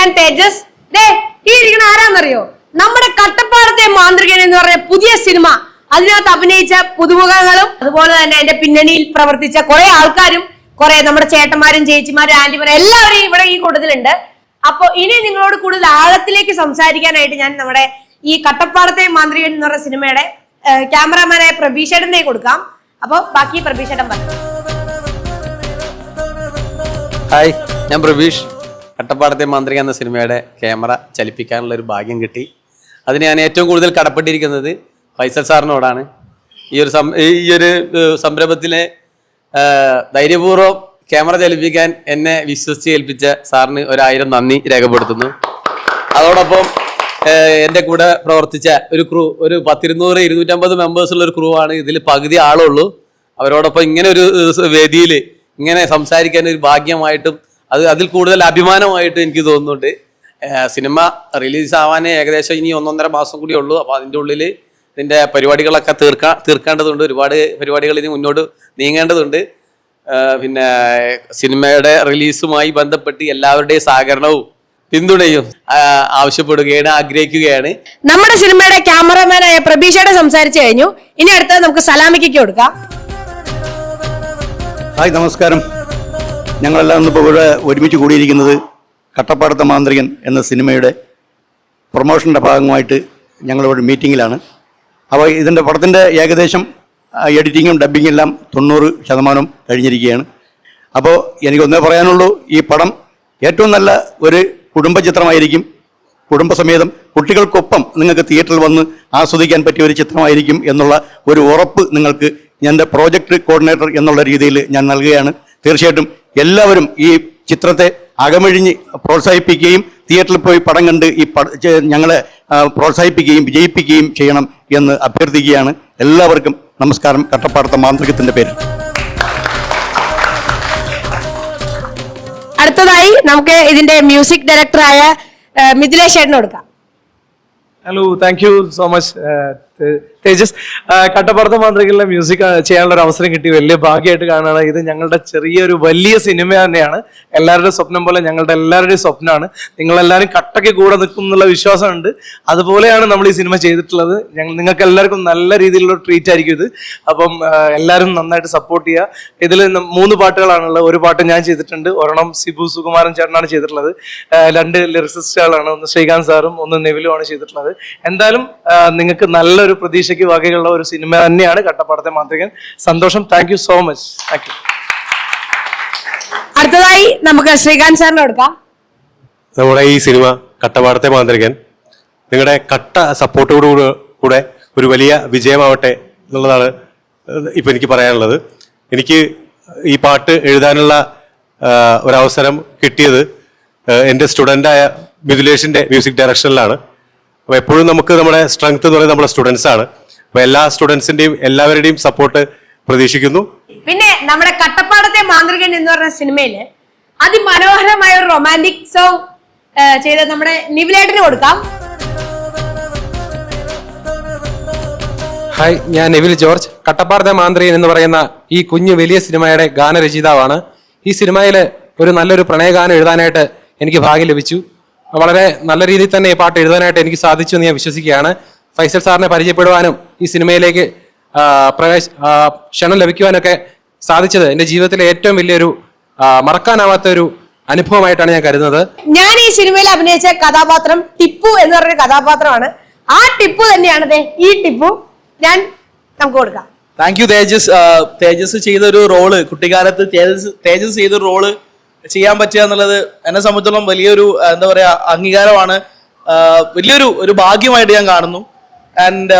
ഞാൻ തേജസ്. ദേ ഈ ഇരിക്കുന്ന ആരാന്നറിയോ? നമ്മുടെ കട്ടപ്പാടത്തെ മാന്ത്രികൻ എന്ന് പറഞ്ഞ പുതിയ സിനിമ. അതിനകത്ത് അഭിനയിച്ച പുതുമുഖങ്ങളും അതുപോലെ തന്നെ അതിന്റെ പിന്നണിയിൽ പ്രവർത്തിച്ച കുറെ ആൾക്കാരും കുറെ നമ്മുടെ ചേട്ടന്മാരും ചേച്ചിമാരും ആന്റിമാരും എല്ലാവരും ഇവിടെ ഈ കൂട്ടത്തിലുണ്ട്. അപ്പൊ ഇനി നിങ്ങളോട് കൂടുതൽ ആഴത്തിലേക്ക് സംസാരിക്കാനായിട്ട് ഞാൻ നമ്മുടെ ഈ കട്ടപ്പാടത്തെ മാന്ത്രികൻ എന്ന് പറഞ്ഞ സിനിമയുടെ ക്യാമറാമാനായ പ്രഭീഷേട്ടനെ കൊടുക്കാം. അപ്പൊ ബാക്കി പ്രഭീഷേട്ടൻ പറഞ്ഞു ഹായ് ഞാൻ പ്രവീഷ് കട്ടപ്പാടത്തെ മാന്ത്രിക എന്ന സിനിമയുടെ ക്യാമറ ചലിപ്പിക്കാനുള്ള ഒരു ഭാഗ്യം കിട്ടി. അതിന് ഞാൻ ഏറ്റവും കൂടുതൽ കടപ്പെട്ടിരിക്കുന്നത് ഫൈസൽ സാറിനോടാണ്. ഈ ഒരു ഈ ഒരു സംരംഭത്തിലെ ധൈര്യപൂർവം ക്യാമറ ചലിപ്പിക്കാൻ എന്നെ വിശ്വസിച്ച് ഏൽപ്പിച്ച സാറിന് ഒരായിരം നന്ദി രേഖപ്പെടുത്തുന്നു. അതോടൊപ്പം എന്റെ കൂടെ പ്രവർത്തിച്ച ഒരു ക്രൂ ഒരു പത്തിരുന്നൂറ് ഇരുന്നൂറ്റമ്പത് മെമ്പേഴ്സ് ഉള്ള ഒരു ക്രൂ ആണ് ഇതിൽ പകുതി ആളുള്ളൂ. അവരോടൊപ്പം ഇങ്ങനെ ഒരു വേദിയിൽ ഇങ്ങനെ സംസാരിക്കാൻ ഒരു ഭാഗ്യമായിട്ടും അത് അതിൽ കൂടുതൽ അഭിമാനമായിട്ട് എനിക്ക് തോന്നുന്നുണ്ട്. സിനിമ റിലീസ് ആവാനേ ഏകദേശം ഇനി ഒന്നൊന്നര മാസം കൂടി ഉള്ളൂ. അപ്പോൾ അതിന്റെ ഉള്ളിൽ ഇതിന്റെ പരിപാടികളൊക്കെ തീർക്കാ തീർക്കേണ്ടതുണ്ട്. ഒരുപാട് പരിപാടികൾ ഇനി മുന്നോട്ട് നീങ്ങേണ്ടതുണ്ട്. പിന്നെ സിനിമയുടെ റിലീസുമായി ബന്ധപ്പെട്ട് എല്ലാവരുടെയും സഹകരണവും പിന്തുണയും ആവശ്യപ്പെടുകയാണ് ആഗ്രഹിക്കുകയാണ്. നമ്മുടെ സിനിമയുടെ ക്യാമറമാനായ പ്രഭീഷയുടെ സംസാരിച്ചു കഴിഞ്ഞു. ഇനി അടുത്തത് നമുക്ക് സലാമിക്ക് കൊടുക്കാം. ഹായ് നമസ്കാരം. ഞങ്ങളെല്ലാം ഇന്നിപ്പോൾ ഇവിടെ ഒരുമിച്ച് കൂടിയിരിക്കുന്നത് കട്ടപ്പാടത്തെ മാന്ത്രികൻ എന്ന സിനിമയുടെ പ്രൊമോഷന്റെ ഭാഗമായിട്ട് ഞങ്ങളിവിടെ മീറ്റിങ്ങിലാണ്. അപ്പോൾ ഇതിന്റെ പടത്തിന്റെ ഏകദേശം എഡിറ്റിങ്ങും ഡബ്ബിങ്ങും എല്ലാം തൊണ്ണൂറ് ശതമാനം കഴിഞ്ഞിരിക്കുകയാണ്. അപ്പോൾ എനിക്കൊന്നേ പറയാനുള്ളൂ ഈ പടം ഏറ്റവും നല്ല ഒരു കുടുംബ ചിത്രമായിരിക്കും കുടുംബസമേതം കുട്ടികൾക്കൊപ്പം നിങ്ങൾക്ക് തിയേറ്ററിൽ വന്ന് ആസ്വദിക്കാൻ പറ്റിയ ഒരു ചിത്രമായിരിക്കും എന്നുള്ള ഒരു ഉറപ്പ് നിങ്ങൾക്ക് എന്റെ പ്രോജക്റ്റ് കോർഡിനേറ്റർ എന്നുള്ള രീതിയിൽ ഞാൻ നൽകുകയാണ്. തീർച്ചയായിട്ടും എല്ലാവരും ഈ ചിത്രത്തെ അകമഴിഞ്ഞ് പ്രോത്സാഹിപ്പിക്കുകയും തിയേറ്ററിൽ പോയി പടം കണ്ട് ഈ പട ഞങ്ങളെ പ്രോത്സാഹിപ്പിക്കുകയും വിജയിപ്പിക്കുകയും ചെയ്യണം എന്ന് അഭ്യർത്ഥിക്കുകയാണ്. എല്ലാവർക്കും നമസ്കാരം. കട്ടപ്പാടത്തെ മാന്ത്രികത്തിന്റെ പേരിൽ. അടുത്തതായി നമുക്ക് ഇതിന്റെ മ്യൂസിക് ഡയറക്ടറായ മിഥിലേഷ് ചേട്ടന് കൊടുക്കാം. Hello thank you so much Tejas കട്ടപ്പുറത്ത് മാന്ത്രികളിലെ മ്യൂസിക് ചെയ്യാനുള്ള ഒരു അവസരം കിട്ടി. വലിയ ഭാഗ്യമായിട്ട് കാണുകയാണ് ഇത് ഞങ്ങളുടെ ചെറിയൊരു വലിയ സിനിമ തന്നെയാണ്. എല്ലാവരുടെ സ്വപ്നം പോലെ ഞങ്ങളുടെ എല്ലാവരുടെയും സ്വപ്നമാണ്. നിങ്ങളെല്ലാവരും കട്ടയ്ക്ക് കൂടെ നിൽക്കും എന്നുള്ള വിശ്വാസമുണ്ട്. അതുപോലെയാണ് നമ്മൾ ഈ സിനിമ ചെയ്തിട്ടുള്ളത്. ഞങ്ങൾ നിങ്ങൾക്ക് എല്ലാവർക്കും നല്ല രീതിയിലുള്ള ട്രീറ്റ് ആയിരിക്കും ഇത്. അപ്പം എല്ലാവരും നന്നായിട്ട് സപ്പോർട്ട് ചെയ്യുക. ഇതിൽ മൂന്ന് പാട്ടുകളാണുള്ളത്. ഒരു പാട്ട് ഞാൻ ചെയ്തിട്ടുണ്ട്. ഒരെണ്ണം സിബു സുകുമാരൻ ചേട്ടനാണ് ചെയ്തിട്ടുള്ളത്. രണ്ട് ലിറിസിസ്റ്റുകളാണ് ഒന്ന് ശ്രീകാന്ത് സാറും ഒന്ന് നെവിലുമാണ് ചെയ്തിട്ടുള്ളത്. എന്തായാലും നിങ്ങൾക്ക് നല്ലൊരു പ്രതീക്ഷയ്ക്ക് വകയുള്ള ഒരു സിനിമ തന്നെയാണ് കട്ടപ്പാടത്തെ മാന്ത്രികൻ. സന്തോഷം. Thank you so much thank you അടുത്തതായി നമുക്ക് ശ്രീകാന്ത് സാറിന് കൊടുക്കാം നമ്മുടെ ഈ സിനിമ കട്ടപ്പാടത്തെ മാന്ത്രികൻ. നിങ്ങളുടെ കട്ട സപ്പോർട്ടോടു കൂടെ ഒരു വലിയ വിജയമാവട്ടെ എന്നുള്ളതാണ് ഇപ്പൊ എനിക്ക് പറയാനുള്ളത്. എനിക്ക് ഈ പാട്ട് എഴുതാനുള്ള ഒരവസരം കിട്ടിയത് എന്റെ സ്റ്റുഡന്റായ മിഥുലേഷിന്റെ മ്യൂസിക് ഡയറക്ഷനിലാണ്. അപ്പോൾ എപ്പോഴും നമുക്ക് നമ്മുടെ സ്ട്രെങ്ത് എന്ന് പറയുന്നത് നമ്മുടെ സ്റ്റുഡൻസ് ആണ്. അപ്പോൾ എല്ലാ സ്റ്റുഡൻസിന്റെയും എല്ലാവരുടെയും സപ്പോർട്ട് പ്രതീക്ഷിക്കുന്നു. പിന്നെ നമ്മുടെ കട്ടപ്പാടത്തെ മാന്ത്രികൻ എന്ന് പറഞ്ഞ സിനിമയിൽ അതിമനോഹരമായ ഒരു റൊമാന്റിക് സോങ് ചെയ്ത നമ്മുടെ നിവിലേട്ടന് കൊടുക്കാം. ഹായ് ഞാൻ നിവിൽ ജോർജ്. കട്ടപ്പാറത്തെ മാന്ത്രികൻ എന്ന് പറയുന്ന ഈ കുഞ്ഞു വലിയ സിനിമയുടെ ഗാനരചയിതാവാണ്. ഈ സിനിമയിൽ ഒരു നല്ലൊരു പ്രണയഗാനം എഴുതാനായിട്ട് എനിക്ക് ഭാഗ്യം ലഭിച്ചു. വളരെ നല്ല രീതിയിൽ തന്നെ ഈ പാട്ട് എഴുതാനായിട്ട് എനിക്ക് സാധിച്ചു എന്ന് ഞാൻ വിശ്വസിക്കുകയാണ്. ഫൈസൽ സാറിനെ പരിചയപ്പെടുവാനും ഈ സിനിമയിലേക്ക് പ്രവേശ ക്ഷണം ലഭിക്കുവാനൊക്കെ സാധിച്ചത് എന്റെ ജീവിതത്തിലെ ഏറ്റവും വലിയൊരു മറക്കാനാവാത്ത ഒരു അനുഭവമായിട്ടാണ് ഞാൻ കരുതുന്നത്. ഞാൻ ഈ സിനിമയിൽ അഭിനയിച്ച കഥാപാത്രം ടിപ്പു എന്ന് പറഞ്ഞ കഥാപാത്രമാണ്. ആ ടിപ്പു തന്നെയാണ് ദേ ഈ ടിപ്പു. ഞാൻ നമുക്ക് കൊടുക്കാം. താങ്ക് യു തേജസ്. തേജസ് ചെയ്തൊരു റോൾ കുട്ടിക്കാലത്ത് തേജസ് തേജസ് ചെയ്തൊരു റോൾ ചെയ്യാൻ പറ്റുക എന്നുള്ളത് എന്നെ സംബന്ധിച്ചിടത്തോളം വലിയൊരു എന്താ പറയാ അംഗീകാരമാണ്. വലിയൊരു ഒരു ഭാഗ്യമായിട്ട് ഞാൻ കാണുന്നു. ആൻഡ്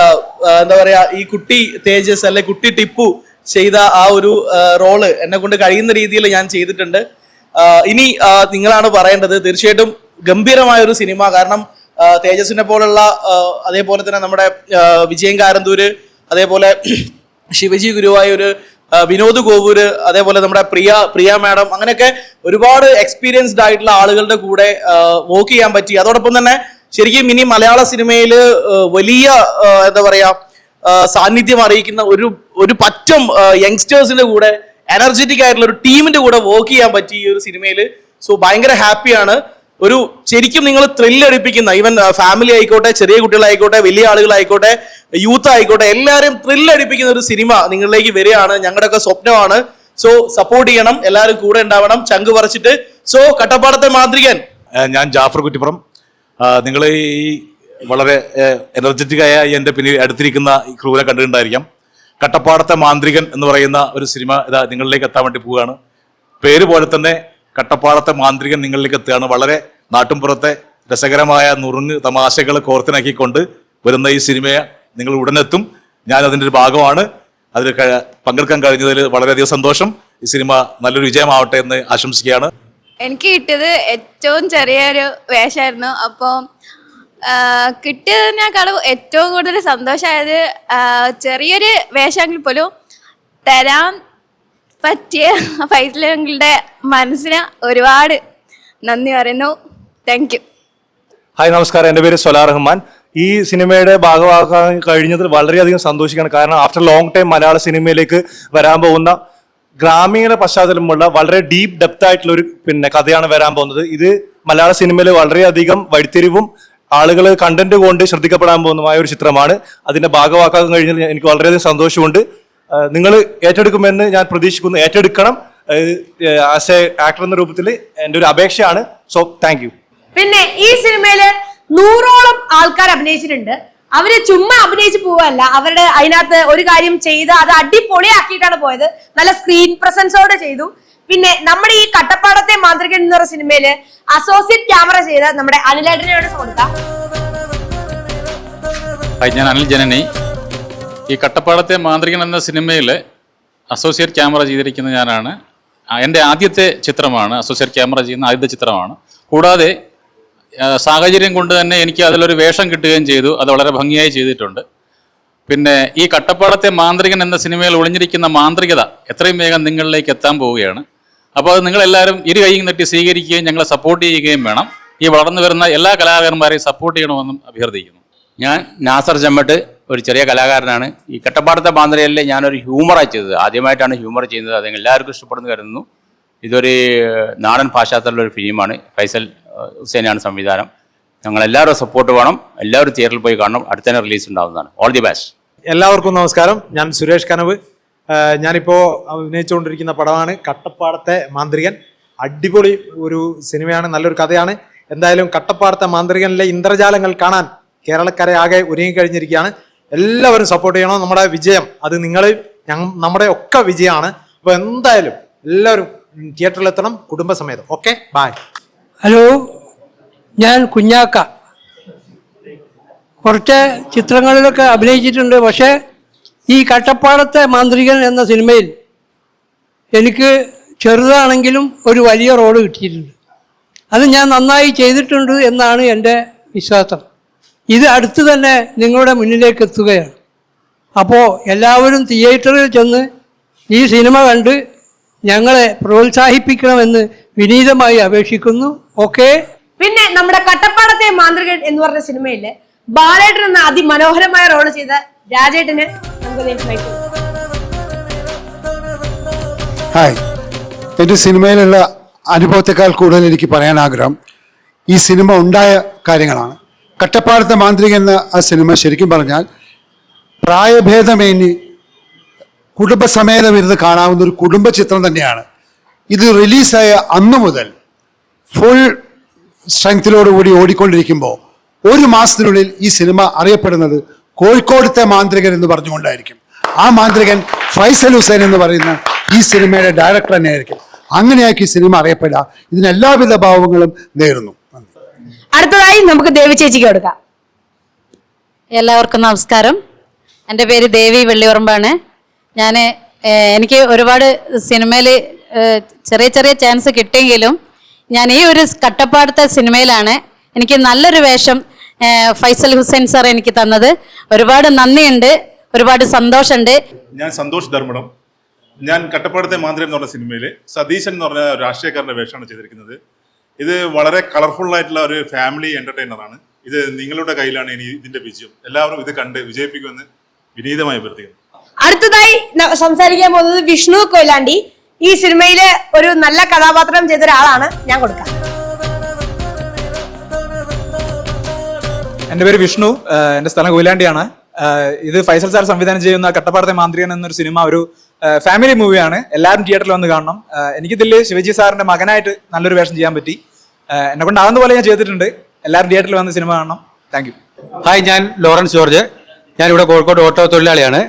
എന്താ പറയാ ഈ കുട്ടി തേജസ് അല്ലെ കുട്ടി ടിപ്പു ചെയ്ത ആ ഒരു റോൾ എന്നെ കൊണ്ട് കഴിയുന്ന രീതിയിൽ ഞാൻ ചെയ്തിട്ടുണ്ട്. ഇനി നിങ്ങളാണ് പറയേണ്ടത്. തീർച്ചയായിട്ടും ഗംഭീരമായ ഒരു സിനിമ. കാരണം തേജസിനെ പോലുള്ള അതേപോലെ തന്നെ നമ്മുടെ വിജയൻ കാരന്തൂര് അതേപോലെ ശിവജി ഗുരുവായൂർ വിനോദ് ഗോപൂര് അതേപോലെ നമ്മുടെ പ്രിയ പ്രിയ മാഡം അങ്ങനെയൊക്കെ ഒരുപാട് എക്സ്പീരിയൻസ്ഡ് ആയിട്ടുള്ള ആളുകളുടെ കൂടെ വർക്ക് ചെയ്യാൻ പറ്റി. അതോടൊപ്പം തന്നെ ശരിക്കും ഇനി മലയാള സിനിമയിൽ വലിയ എന്താ പറയാ സാന്നിധ്യം അറിയിക്കുന്ന ഒരു ഒരു പറ്റം യങ്സ്റ്റേഴ്സിന്റെ കൂടെ എനർജറ്റിക് ആയിട്ടുള്ള ഒരു ടീമിന്റെ കൂടെ വർക്ക് ചെയ്യാൻ പറ്റി ഈ ഒരു സിനിമയിൽ സോ ഭയങ്കര ഹാപ്പിയാണ് ഒരു ശരിക്കും നിങ്ങൾ ത്രില്ലടിപ്പിക്കുന്ന ഈവൻ ഫാമിലി ആയിക്കോട്ടെ ചെറിയ കുട്ടികളായിക്കോട്ടെ വലിയ ആളുകളായിക്കോട്ടെ യൂത്ത് ആയിക്കോട്ടെ എല്ലാവരും ത്രില്ലടിപ്പിക്കുന്ന ഒരു സിനിമ നിങ്ങളിലേക്ക് വരികയാണ്. ഞങ്ങളുടെയൊക്കെ സ്വപ്നമാണ്. സോ സപ്പോർട്ട് ചെയ്യണം. എല്ലാവരും കൂടെ ഉണ്ടാവണം. ചങ്ക് പറിച്ചിട്ട്. സോ കട്ടപ്പാടത്തെ മാന്ത്രികൻ. ഞാൻ ജാഫർ കുറ്റിപ്പുറം. നിങ്ങൾ ഈ വളരെ എനർജറ്റിക് ആയ എന്റെ പിന്നിൽ അടുത്തിരിക്കുന്ന ഈ ക്രൂവിനെ കണ്ടിട്ടുണ്ടായിരിക്കാം. കട്ടപ്പാടത്തെ മാന്ത്രികൻ എന്ന് പറയുന്ന ഒരു സിനിമ ഇതാ നിങ്ങളിലേക്ക് എത്താൻ വേണ്ടി പോവുകയാണ്. പേര് പോലെ തന്നെ കട്ടപ്പാടത്തെ മാന്ത്രികൻ നിങ്ങളിലേക്ക് എത്തുകയാണ്. വളരെ നാട്ടുംപുറത്തെ രസകരമായ നുറുങ്ങ് തമാശകൾ കോർത്തിണക്കിക്കൊണ്ട് വരുന്ന ഈ സിനിമയെ നിങ്ങൾ ഉടനെത്തും. ഞാൻ അതിന്റെ ഒരു ഭാഗമാണ്. അതിൽ പങ്കെടുക്കാൻ കഴിഞ്ഞതിൽ വളരെയധികം സന്തോഷം. ഈ സിനിമ നല്ലൊരു വിജയമാവട്ടെ എന്ന് ആശംസിക്കുകയാണ്. എനിക്ക് കിട്ടിയത് ഏറ്റവും ചെറിയൊരു വേഷമായിരുന്നു അപ്പോൾ കിട്ടിയതിനേക്കാളും ഏറ്റവും കൂടുതൽ സന്തോഷമായത് ചെറിയൊരു വേഷമെങ്കിൽ പോലും തരാൻ പറ്റിയ ഫൈസലുടെ മനസ്സിന് ഒരുപാട് നന്ദി പറയുന്നു. താങ്ക് യു ഹായ് നമസ്കാരം. എന്റെ പേര് സൊലാ റഹ്മാൻ. ഈ സിനിമയുടെ ഭാഗമാക്കാൻ കഴിഞ്ഞതിൽ വളരെയധികം സന്തോഷിക്കുകയാണ്. കാരണം ആഫ്റ്റർ ലോങ് ടൈം മലയാള സിനിമയിലേക്ക് വരാൻ പോകുന്ന ഗ്രാമീണ പശ്ചാത്തലമുള്ള വളരെ ഡീപ്പ് ഡെപ്ത് ആയിട്ടുള്ള ഒരു പിന്നെ കഥയാണ് വരാൻ പോകുന്നത്. ഇത് മലയാള സിനിമയിൽ വളരെയധികം വഴിത്തിരിവും ആളുകൾ കണ്ടന്റ് കൊണ്ട് ശ്രദ്ധിക്കപ്പെടാൻ പോകുന്നതുമായ ഒരു ചിത്രമാണ്. അതിന്റെ ഭാഗമാക്കാൻ കഴിഞ്ഞതിൽ എനിക്ക് വളരെയധികം സന്തോഷമുണ്ട്. നിങ്ങൾ ഏറ്റെടുക്കുമെന്ന് ഞാൻ പ്രതീക്ഷിക്കുന്നു. ഏറ്റെടുക്കണം. ആസ് എ ആക്ടർ എന്ന രൂപത്തിൽ എന്റെ ഒരു അപേക്ഷയാണ്. സോ താങ്ക് യു പിന്നെ ഈ സിനിമയിൽ നൂറോളം ആൾക്കാർ അഭിനയിച്ചിട്ടുണ്ട്. അവർ ചുമ്മാ അഭിനയിച്ച് പോവല്ല അവരുടെ അതിനകത്ത് ഒരു കാര്യം ചെയ്ത് അത് അടിപൊളിയാക്കിയിട്ടാണ് പോയത്. നല്ല സ്ക്രീൻ പ്രസൻസോടെ ചെയ്തു. പിന്നെ നമ്മുടെ ഈ കട്ടപ്പാടത്തെ മാന്ത്രികൻ എന്ന് പറയുന്ന സിനിമയിൽ അസോസിയേറ്റ് ക്യാമറ ചെയ്ത നമ്മുടെ അനിലേട്ടനോട് കൊടുക്കാം? ഞാൻ അനിൽ ജനനി ഈ കട്ടപ്പാടത്തെ മാന്ത്രികൻ എന്ന സിനിമയിൽ അസോസിയേറ്റ് ക്യാമറ ചെയ്തിരിക്കുന്ന ഞാനാണ്. എന്റെ ആദ്യത്തെ ചിത്രമാണ് അസോസിയേറ്റ് ക്യാമറ ചെയ്യുന്ന ആദ്യത്തെ ചിത്രമാണ്. കൂടാതെ സാഹചര്യം കൊണ്ട് തന്നെ എനിക്ക് അതിലൊരു വേഷം കിട്ടുകയും ചെയ്തു. അത് വളരെ ഭംഗിയായി ചെയ്തിട്ടുണ്ട്. പിന്നെ ഈ കട്ടപ്പാടത്തെ മാന്ത്രികൻ എന്ന സിനിമയിൽ ഒളിഞ്ഞിരിക്കുന്ന മാന്ത്രികത എത്രയും വേഗം നിങ്ങളിലേക്ക് എത്താൻ പോവുകയാണ്. അപ്പോൾ അത് നിങ്ങളെല്ലാവരും ഇരു കൈയും തട്ടി സ്വീകരിക്കുകയും ഞങ്ങളെ സപ്പോർട്ട് ചെയ്യുകയും വേണം. ഈ വളർന്നു വരുന്ന എല്ലാ കലാകാരന്മാരെയും സപ്പോർട്ട് ചെയ്യണമെന്നും അഭ്യർത്ഥിക്കുന്നു. ഞാൻ നാസർ ചെമ്മട്ട് ഒരു ചെറിയ കലാകാരനാണ്. ഈ കട്ടപ്പാടത്തെ ബാന്ദ്രയിലെ ഞാനൊരു ഹ്യൂമറായി ചെയ്തത്. ആദ്യമായിട്ടാണ് ഹ്യൂമർ ചെയ്യുന്നത്. അത് എല്ലാവർക്കും ഇഷ്ടപ്പെടുന്നു കരുതുന്നു. ഇതൊരു നാടൻ ഭാഷാത്തുള്ള ഒരു ഫിലിമാണ്. ഫൈസൽ ഹുസൈനാണ് സംവിധാനം. ഞങ്ങൾ എല്ലാവരും സപ്പോർട്ട് വേണം. എല്ലാവരും തിയേറ്ററിൽ പോയി കാണണം. അടുത്ത തന്നെ റിലീസ് ഉണ്ടാവുന്നതാണ്. ഓൾ ദി ബെസ്റ്റ് എല്ലാവർക്കും നമസ്കാരം. ഞാൻ സുരേഷ് കനവ്. ഞാനിപ്പോൾ അഭിനയിച്ചുകൊണ്ടിരിക്കുന്ന പടമാണ് കട്ടപ്പാടത്തെ മാന്ത്രികൻ. അടിപൊളി ഒരു സിനിമയാണ്. നല്ലൊരു കഥയാണ്. എന്തായാലും കട്ടപ്പാടത്തെ മാന്ത്രികനിലെ ഇന്ദ്രജാലങ്ങൾ കാണാൻ കേരളക്കരെ ആകെ ഒരുങ്ങിക്കഴിഞ്ഞിരിക്കുകയാണ്. എല്ലാവരും സപ്പോർട്ട് ചെയ്യണം. നമ്മുടെ വിജയം അത് നിങ്ങൾ നമ്മുടെ ഒക്കെ വിജയമാണ്. അപ്പോൾ എന്തായാലും എല്ലാവരും തിയേറ്ററിലെത്തണം കുടുംബസമേതം. ഓക്കെ ബായ് ഹലോ ഞാൻ കുഞ്ഞാക്ക. കുറച്ച് ചിത്രങ്ങളിലൊക്കെ അഭിനയിച്ചിട്ടുണ്ട് പക്ഷേ ഈ കട്ടപ്പാടത്തെ മാന്ത്രികൻ എന്ന സിനിമയിൽ എനിക്ക് ചെറുതാണെങ്കിലും ഒരു വലിയ റോൾ കിട്ടിയിട്ടുണ്ട്. അത് ഞാൻ നന്നായി ചെയ്തിട്ടുണ്ട് എന്നാണ് എന്റെ വിശ്വാസം. ഇത് അടുത്ത് തന്നെ നിങ്ങളുടെ മുന്നിലേക്ക് എത്തുകയാണ്. അപ്പോൾ എല്ലാവരും തിയേറ്ററിൽ ചെന്ന് ഈ സിനിമ കണ്ട് ഞങ്ങളെ പ്രോത്സാഹിപ്പിക്കണമെന്ന് വിനീതമായി അപേക്ഷിക്കുന്നു. ഓക്കെ? പിന്നെ നമ്മുടെ കട്ടപ്പാടത്തെ മാന്ത്രികൻ എന്ന് പറഞ്ഞ സിനിമയിൽ ബാലേട്ടൻ എന്ന അതിമനോഹരമായ റോൾ ചെയ്ത രാജേട്ടന് ഹായ് എന്റെ സിനിമയിലുള്ള അനുഭവത്തെക്കാൾ കൂടുതൽ എനിക്ക് പറയാൻ ആഗ്രഹം ഈ സിനിമ ഉണ്ടായ കാര്യങ്ങളാണ്. കട്ടപ്പാടത്തെ മാന്ത്രികൻ എന്ന ആ സിനിമ ശരിക്കും പറഞ്ഞാൽ പ്രായഭേദമേന്യേ കുടുംബസമേതം ഇരുന്ന് കാണാവുന്ന ഒരു കുടുംബ ചിത്രം തന്നെയാണ്. ഇത് റിലീസായ അന്നു മുതൽ ഫുൾ സ്ട്രെങ്തിലോടുകൂടി ഓടിക്കൊണ്ടിരിക്കുമ്പോൾ ഒരു മാസത്തിനുള്ളിൽ ഈ സിനിമ അറിയപ്പെടുന്നത് കോഴിക്കോടത്തെ മാന്ത്രികൻ എന്ന് പറഞ്ഞുകൊണ്ടായിരിക്കും. ആ മാന്ത്രികൻ ഫൈസൽ ഹുസൈൻ എന്ന് പറയുന്ന ഈ സിനിമയുടെ ഡയറക്ടർ തന്നെയായിരിക്കും. അങ്ങനെയാക്കി സിനിമ അറിയപ്പെടുക. ഇതിനെല്ലാവിധ ഭാവങ്ങളും നേരുന്നു. അടുത്തതായി നമുക്ക് ദേവി ചേച്ചിക്ക് കൊടുക്കാം. എല്ലാവർക്കും നമസ്കാരം. എന്റെ പേര് ദേവി വെള്ളിയുറമ്പാണ്. ഞാൻ എനിക്ക് ഒരുപാട് സിനിമയിൽ ചെറിയ ചെറിയ ചാൻസ് കിട്ടിയെങ്കിലും ഞാൻ ഈ ഒരു കട്ടപ്പാടത്തെ സിനിമയിലാണ് എനിക്ക് നല്ലൊരു വേഷം ഫൈസൽ ഹുസൈൻ സാർ എനിക്ക് തന്നത്. ഒരുപാട് നന്ദിയുണ്ട് ഒരുപാട് സന്തോഷമുണ്ട്. ഞാൻ സന്തോഷ് ധർമ്മടം. ഞാൻ കട്ടപ്പാടത്തെ മാന്ത്രി എന്ന് പറഞ്ഞ സിനിമയിൽ സതീശൻ എന്ന് പറഞ്ഞ രാഷ്ട്രീയക്കാരന്റെ വേഷമാണ് ചെയ്തിരിക്കുന്നത്. ഇത് വളരെ കളർഫുൾ ആയിട്ടുള്ള ഒരു ഫാമിലി എന്റർടൈനർ ആണ്. ഇത് നിങ്ങളുടെ കയ്യിലാണ് ഇനി ഇതിന്റെ വിജയം. എല്ലാവരും ഇത് കണ്ട് വിജയിപ്പിക്കുമെന്ന് വിനീതമായി അഭ്യർത്ഥിക്കുന്നു. അടുത്തതായി സംസാരിക്കാൻ പോകുന്നത് വിഷ്ണു കൊയിലാണ്ടി. ഈ സിനിമയിലെ ഒരു നല്ല കഥാപാത്രം ചെയ്ത ഒരാളാണ് ഞാൻ കൊടുക്കാം. എന്റെ പേര് വിഷ്ണു എന്റെ എന്റെ സ്ഥലം കൊയിലാണ്ടിയാണ്. ഇത് ഫൈസൽ സാർ സംവിധാനം ചെയ്യുന്ന കട്ടപ്പാടത്തെ മാന്ത്രികൻ എന്നൊരു സിനിമ ഒരു ഫാമിലി മൂവിയാണ് എല്ലാവരും തിയേറ്ററിൽ വന്ന് കാണണം. എനിക്കിതിൽ എനിക്കിതിൽ ശിവജി സാറിന്റെ മകനായിട്ട് നല്ലൊരു വേഷം ചെയ്യാൻ പറ്റി. എന്നെ കൊണ്ടാവുന്ന പോലെ ഞാൻ ചെയ്തിട്ടുണ്ട്. എല്ലാവരും തിയേറ്ററിൽ വന്ന് സിനിമ കാണണം. താങ്ക് ഹായ് ഞാൻ ലോറൻസ് ജോർജ്. ഞാനിവിടെ കോഴിക്കോട് ഓട്ടോ തൊഴിലാളിയാണ്.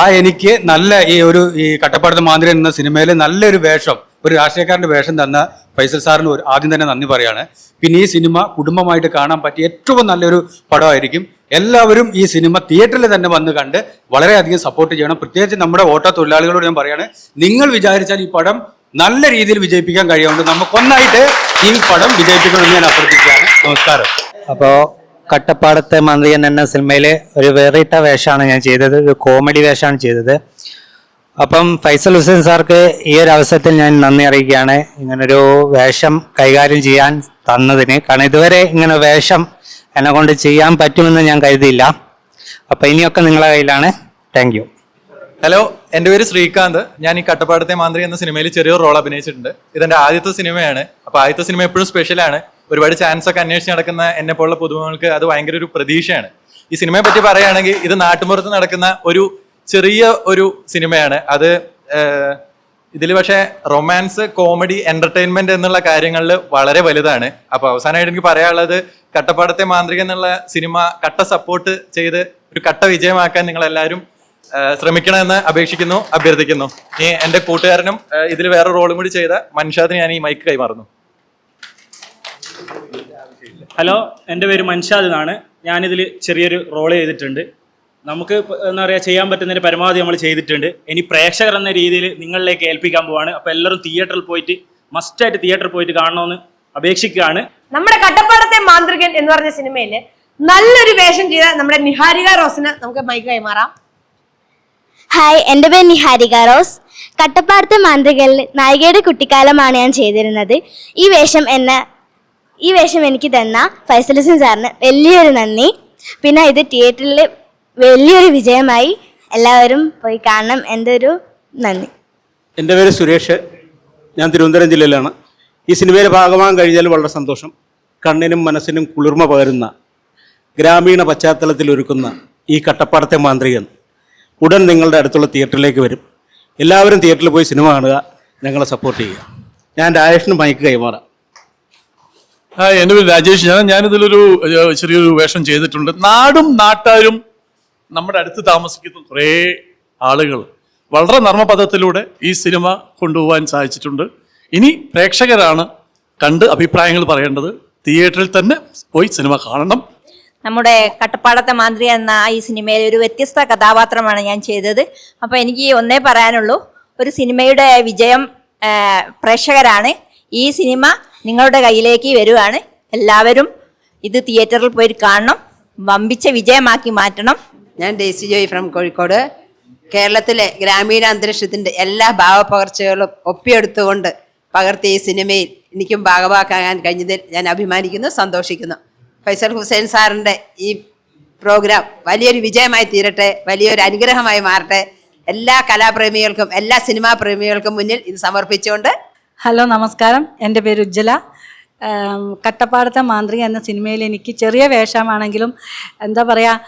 ആ എനിക്ക് നല്ല ഈ ഒരു ഈ കട്ടപ്പാടത്ത് മാന്ത്രികൻ എന്ന സിനിമയിൽ നല്ലൊരു വേഷം ഒരു രാഷ്ട്രീയക്കാരന്റെ വേഷം തന്ന ഫൈസൽ സാറിന് ഒരു ആദ്യം തന്നെ നന്ദി പറയാണ്. പിന്നെ ഈ സിനിമ കുടുംബമായിട്ട് കാണാൻ പറ്റിയ ഏറ്റവും നല്ലൊരു പടമായിരിക്കും. എല്ലാവരും ഈ സിനിമ തിയേറ്ററിൽ തന്നെ വന്ന് കണ്ട് വളരെയധികം സപ്പോർട്ട് ചെയ്യണം. പ്രത്യേകിച്ച് നമ്മുടെ ഓട്ടോ തൊഴിലാളികളോട് ഞാൻ പറയാണ് നിങ്ങൾ വിചാരിച്ചാൽ ഈ പടം നല്ല രീതിയിൽ വിജയിപ്പിക്കാൻ കഴിയുന്നുണ്ട് നമുക്കൊന്നായിട്ട് ഈ പടം വിജയിപ്പിക്കണമെന്ന് ഞാൻ അഭ്യർത്ഥിക്കുകയാണ്. നമസ്കാരം. അപ്പോൾ കട്ടപ്പാടത്തെ മന്ത്രി എന്ന സിനിമയിൽ ഒരു വേറിട്ട വേഷമാണ് ഞാൻ ചെയ്തത്. ഒരു കോമഡി വേഷമാണ് ചെയ്തത്. അപ്പം ഫൈസൽ ഹുസൈൻ സാർക്ക് ഈ ഒരു അവസരത്തിൽ ഞാൻ നന്ദി അറിയിക്കുകയാണ്. ഇങ്ങനൊരു വേഷം കൈകാര്യം ചെയ്യാൻ തന്നതിന്. കാരണം ഇതുവരെ ഇങ്ങനെ വേഷം എന്നെ കൊണ്ട് ചെയ്യാൻ പറ്റുമെന്ന് ഞാൻ കരുതിയില്ല. അപ്പം ഇനിയൊക്കെ നിങ്ങളുടെ കയ്യിലാണ്. താങ്ക് ഹലോ എന്റെ പേര് ശ്രീകാന്ത്. ഞാൻ ഈ കട്ടപ്പാടത്തെ മാന്ത്രി എന്ന സിനിമയിൽ ചെറിയൊരു റോൾ അഭിനയിച്ചിട്ടുണ്ട്. ഇതെന്റെ ആദ്യത്തെ സിനിമയാണ്. അപ്പൊ ആദ്യത്തെ സിനിമ എപ്പോഴും സ്പെഷ്യലാണ് ഒരുപാട് ചാൻസ് ഒക്കെ അന്വേഷിച്ച് നടക്കുന്ന എന്നെ പോലുള്ള പുതുമകൾക്ക് അത് ഭയങ്കര ഒരു പ്രതീക്ഷയാണ്. ഈ സിനിമയെ പറ്റി പറയുകയാണെങ്കിൽ ഇത് നാട്ടുമ്പുറത്ത് നടക്കുന്ന ഒരു ചെറിയ ഒരു സിനിമയാണ്. അത് ഇതിൽ പക്ഷേ റൊമാൻസ് കോമഡി എന്റർടൈൻമെന്റ് എന്നുള്ള കാര്യങ്ങളിൽ വളരെ വലുതാണ്. അപ്പൊ അവസാനമായിട്ട് എനിക്ക് പറയാനുള്ളത് കട്ടപ്പാടത്തെ മാന്ത്രിക എന്നുള്ള സിനിമ കട്ട സപ്പോർട്ട് ചെയ്ത് ഒരു കട്ട വിജയമാക്കാൻ നിങ്ങൾ എല്ലാവരും ശ്രമിക്കണമെന്ന് അപേക്ഷിക്കുന്നു അഭ്യർത്ഥിക്കുന്നു. ഇനി എന്റെ കൂട്ടുകാരനും ഇതിൽ വേറെ റോളും കൂടി ചെയ്ത മൻഷാദിന് ഞാൻ ഈ മൈക്ക് കൈമാറുന്നു. ഹലോ എന്റെ പേര് മൻഷാദ് എന്നാണ്. ഞാനിതിൽ ചെറിയൊരു റോൾ ചെയ്തിട്ടുണ്ട്. നമുക്ക് എന്താ പറയുക ചെയ്യാൻ പറ്റുന്നതിന് പരമാവധി നമ്മൾ ചെയ്തിട്ടുണ്ട്. ഇനി പ്രേക്ഷകർ എന്ന രീതിയിൽ നിങ്ങളിലേക്ക് ഏൽപ്പിക്കാൻ പോവാണ്. അപ്പോൾ എല്ലാവരും തിയേറ്ററിൽ പോയിട്ട് മസ്റ്റായിട്ട് തിയേറ്ററിൽ പോയിട്ട് കാണണമെന്ന് അപേക്ഷിക്കുകയാണ്. നമ്മുടെ കട്ടപ്പാടത്തെ മാന്ത്രികൻ എന്ന് പറഞ്ഞ സിനിമയിൽ നല്ലൊരു വേഷം ചെയ്ത നമ്മുടെ നിഹാരിക റോസിന് നമുക്ക് മൈക്ക് കൈമാറാം. ഹായ് എന്റെ പേര് നിഹാരിക റോസ്. കട്ടപ്പാടത്തെ മാന്ത്രികളിൽ നായികയുടെ കുട്ടിക്കാലമാണ് ഞാൻ ചെയ്തിരുന്നത്. ഈ വേഷം എന്ന ഈ വേഷം എനിക്ക് തന്ന ഫൈസലിസൻ സാറിന് വലിയൊരു നന്ദി. പിന്നെ ഇത് തിയേറ്ററിൽ വലിയൊരു വിജയമായി എല്ലാവരും പോയി കാണണം ഒരു നന്ദി. എന്റെ പേര് സുരേഷ്. ഞാൻ തിരുവനന്തപുരം ജില്ലയിലാണ്. ഈ സിനിമയുടെ ഭാഗമാകാൻ കഴിഞ്ഞാൽ വളരെ സന്തോഷം. കണ്ണിനും മനസ്സിനും കുളിർമ പകരുന്ന ഗ്രാമീണ പശ്ചാത്തലത്തിൽ ഒരുക്കുന്ന ഈ കട്ടപ്പാടത്തെ മാന്ത്രികൻ. ഉടൻ നിങ്ങളുടെ അടുത്തുള്ള തിയേറ്ററിലേക്ക് വരും. എല്ലാവരും തിയേറ്ററിൽ പോയി സിനിമ കാണുക ഞങ്ങളെ സപ്പോർട്ട് ചെയ്യുക. ഞാൻ രാജേഷിന് മൈക്ക് കൈമാറാം. ഹായ് എന്റെ പേര് രാജേഷ്. ഞാൻ ഞാനിതിലൊരു ചെറിയൊരു വേഷം ചെയ്തിട്ടുണ്ട്. നാടും നാട്ടാരും നമ്മുടെ അടുത്ത് താമസിക്കുന്ന കുറേ ആളുകൾ വളരെ നർമ്മപഥത്തിലൂടെ ഈ സിനിമ കൊണ്ടുപോകാൻ സാധിച്ചിട്ടുണ്ട്. ഇനി പ്രേക്ഷകരാണ് കണ്ട് അഭിപ്രായങ്ങൾ പറയേണ്ടത്. തിയേറ്ററിൽ തന്നെ പോയി സിനിമ കാണണം. നമ്മുടെ കട്ടപ്പാടത്തെ മാന്ത്രി എന്ന ഈ സിനിമയിൽ ഒരു വ്യത്യസ്ത കഥാപാത്രമാണ് ഞാൻ ചെയ്തത്. അപ്പോൾ എനിക്ക് ഒന്നേ പറയാനുള്ളൂ. ഒരു സിനിമയുടെ വിജയം പ്രേക്ഷകരാണ്. ഈ സിനിമ നിങ്ങളുടെ കയ്യിലേക്ക് വരുവാണ്. എല്ലാവരും ഇത് തിയേറ്ററിൽ പോയി കാണണം. വമ്പിച്ച വിജയമാക്കി മാറ്റണം. ഞാൻ ഡേസി ജോയ് ഫ്രം കോഴിക്കോട്. കേരളത്തിലെ ഗ്രാമീണ അന്തരീക്ഷത്തിന്റെ എല്ലാ ഭാവപകർച്ചകളും ഒപ്പിയെടുത്തുകൊണ്ട് പകർത്തിയ ഈ സിനിമയിൽ എനിക്കും ഭാഗമാക്കാൻ കഴിഞ്ഞതിൽ ഞാൻ അഭിമാനിക്കുന്നു സന്തോഷിക്കുന്നു. ഫൈസൽ ഹുസൈൻ സാറിന്റെ ഈ പ്രോഗ്രാം വലിയൊരു വിജയമായി തീരട്ടെ വലിയൊരു അനുഗ്രഹമായി മാറട്ടെ. എല്ലാ കലാപ്രേമികൾക്കും എല്ലാ സിനിമാ പ്രേമികൾക്കും മുന്നിൽ ഇത് സമർപ്പിച്ചുകൊണ്ട് ഹലോ നമസ്കാരം. എന്റെ പേര് ഉജ്ജല കട്ടപ്പാടത്തെ മാന്ത്രിക എന്ന സിനിമയിൽ എനിക്ക് ചെറിയ വേഷമാണെങ്കിലും എന്താ പറയുക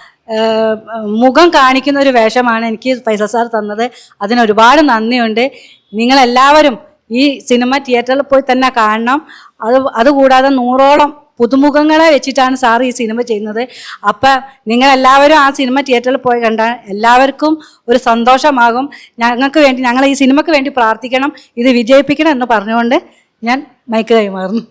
മുഖം കാണിക്കുന്ന ഒരു വേഷമാണ് എനിക്ക് ഫൈസൽ സാർ തന്നത്. അതിനൊരുപാട് നന്ദിയുണ്ട്. നിങ്ങളെല്ലാവരും ഈ സിനിമ തിയേറ്ററിൽ പോയി തന്നെ കാണണം. അത് അതുകൂടാതെ നൂറോളം പുതുമുഖങ്ങളെ വെച്ചിട്ടാണ് സാർ ഈ സിനിമ ചെയ്യുന്നത്. അപ്പം നിങ്ങളെല്ലാവരും ആ സിനിമ തിയേറ്ററിൽ പോയി കണ്ടാൽ എല്ലാവർക്കും ഒരു സന്തോഷമാകും. ഞങ്ങൾക്ക് വേണ്ടി ഞങ്ങൾ ഈ സിനിമയ്ക്ക് വേണ്ടി പ്രാർത്ഥിക്കണം ഇത് വിജയിപ്പിക്കണം എന്ന് പറഞ്ഞുകൊണ്ട് ഞാൻ മൈക്ക് കൈമാറുന്നു.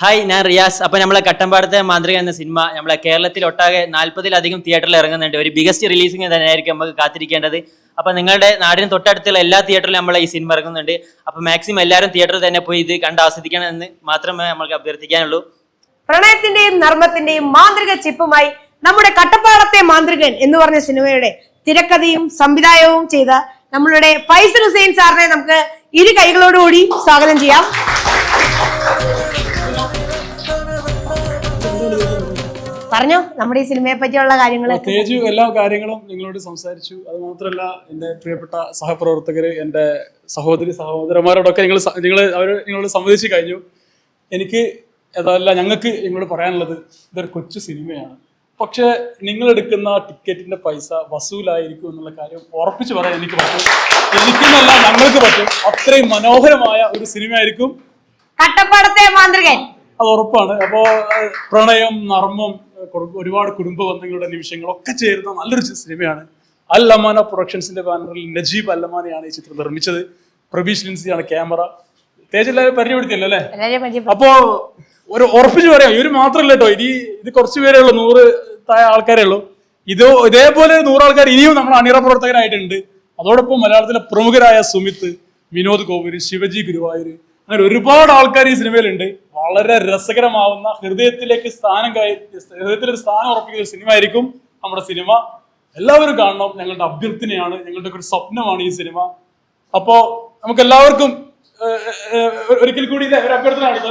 ഹായ് ഞാൻ റിയാസ്. അപ്പോൾ നമ്മളെ കട്ടമ്പാടത്തെ മാന്ത്രിക എന്ന സിനിമ നമ്മളെ കേരളത്തിൽ ഒട്ടാകെ നാൽപ്പതിലധികം തിയേറ്ററിൽ ഇറങ്ങുന്നുണ്ട്. ഒരു ബിഗസ്റ്റ് റിലീസിങ് തന്നെയായിരിക്കും നമുക്ക് കാത്തിരിക്കേണ്ടത്. അപ്പോൾ നിങ്ങളുടെ നാടിന് തൊട്ടടുത്തുള്ള എല്ലാ തിയേറ്ററിലും നമ്മൾ ഈ സിനിമ ഇറങ്ങുന്നുണ്ട്. അപ്പോൾ മാക്സിമം എല്ലാവരും തിയേറ്ററിൽ തന്നെ പോയി ഇത് കണ്ട് ആസ്വദിക്കണം എന്ന് മാത്രമേ നമ്മൾക്ക് അഭ്യർത്ഥിക്കാനുള്ളൂ. പ്രണയത്തിന്റെയും നർമ്മത്തിന്റെയും മാന്ത്രിക ചിപ്പുമായി നമ്മുടെ കട്ടപ്പാടത്തെ മാന്ത്രികൻ എന്ന് പറഞ്ഞ സിനിമയുടെ തിരക്കഥയും സംവിധായകവും ചെയ്ത നമ്മളുടെ ഫൈസൽ ഹുസൈൻ സാറിനെ നമുക്ക് ഇരു കൈകളോടുകൂടി സ്വാഗതം ചെയ്യാം. പറഞ്ഞോ നമ്മുടെ ഈ സിനിമയെ പറ്റിയുള്ള കാര്യങ്ങൾ തേജു എല്ലാ കാര്യങ്ങളും നിങ്ങളോട് സംസാരിച്ചു. അത് മാത്രമല്ല എന്റെ പ്രിയപ്പെട്ട സഹപ്രവർത്തകര് എന്റെ സഹോദരി സഹോദരന്മാരോടൊക്കെ നിങ്ങൾ നിങ്ങൾ അവർ നിങ്ങളോട് സംവദിച്ചു കഴിഞ്ഞു. എനിക്ക് അതല്ല ഞങ്ങൾക്ക് നിങ്ങളോട് പറയാനുള്ളത് ഇതൊരു കൊച്ചു സിനിമയാണ്. പക്ഷെ നിങ്ങൾ എടുക്കുന്ന ടിക്കറ്റിന്റെ പൈസ വസൂലായിരിക്കും എന്നുള്ള കാര്യം ഉറപ്പിച്ച് പറയാൻ എനിക്ക് പറ്റും. എനിക്കെന്നല്ല ഞങ്ങൾക്ക് പറ്റും. അത്രയും മനോഹരമായ ഒരു സിനിമയായിരിക്കും. കട്ടപ്പാടത്തെ മാന്ത്രികൻ. അത് ഉറപ്പാണ്. അപ്പോ പ്രണയം നർമ്മം ഒരുപാട് കുടുംബ ബന്ധങ്ങളുടെ നിമിഷങ്ങളൊക്കെ ചേരുന്ന നല്ലൊരു സിനിമയാണ്. അൽ അമാന പ്രൊഡക്ഷൻസിന്റെ ബാനറിൽ നജീബ് അല്ലമാനയാണ് ഈ ചിത്രം നിർമ്മിച്ചത്. പ്രബീഷ് ലിൻസിയാണ് ക്യാമറ. തേജ് എല്ലാവരും പരിചയപ്പെടുത്തിയല്ലോ അല്ലേ? അപ്പോ ഒരു ഉറപ്പിച്ച് പറയാം ഇവർ മാത്രമല്ല കേട്ടോ. ഇനി ഇത് കുറച്ച് പേരേ ഉള്ളൂ നൂറ് തായ ആൾക്കാരേ ഉള്ളൂ. ഇത് ഇതേപോലെ നൂറ് ആൾക്കാർ ഇനിയും നമ്മുടെ അണിയറ പ്രവർത്തകരായിട്ടുണ്ട്. അതോടൊപ്പം മലയാളത്തിലെ പ്രമുഖരായ സുമിത്ത് വിനോദ് കോവൂര് ശിവജി ഗുരുവായൂർ അങ്ങനെ ഒരുപാട് ആൾക്കാർ ഈ സിനിമയിലുണ്ട്. വളരെ രസകരമാവുന്ന ഹൃദയത്തിലേക്ക് സ്ഥാനം ഹൃദയത്തിലൊരു സ്ഥാനം ഉറപ്പിക്കുന്ന ഒരു സിനിമ ആയിരിക്കും നമ്മുടെ സിനിമ. എല്ലാവരും കാണണം. ഞങ്ങളുടെ അഭ്യർത്ഥനയാണ്. ഞങ്ങളുടെ ഒരു സ്വപ്നമാണ് ഈ സിനിമ. അപ്പോ നമുക്ക് എല്ലാവർക്കും ഒരിക്കൽ കൂടി ഒരു അഭ്യർത്ഥന ആണല്ലോ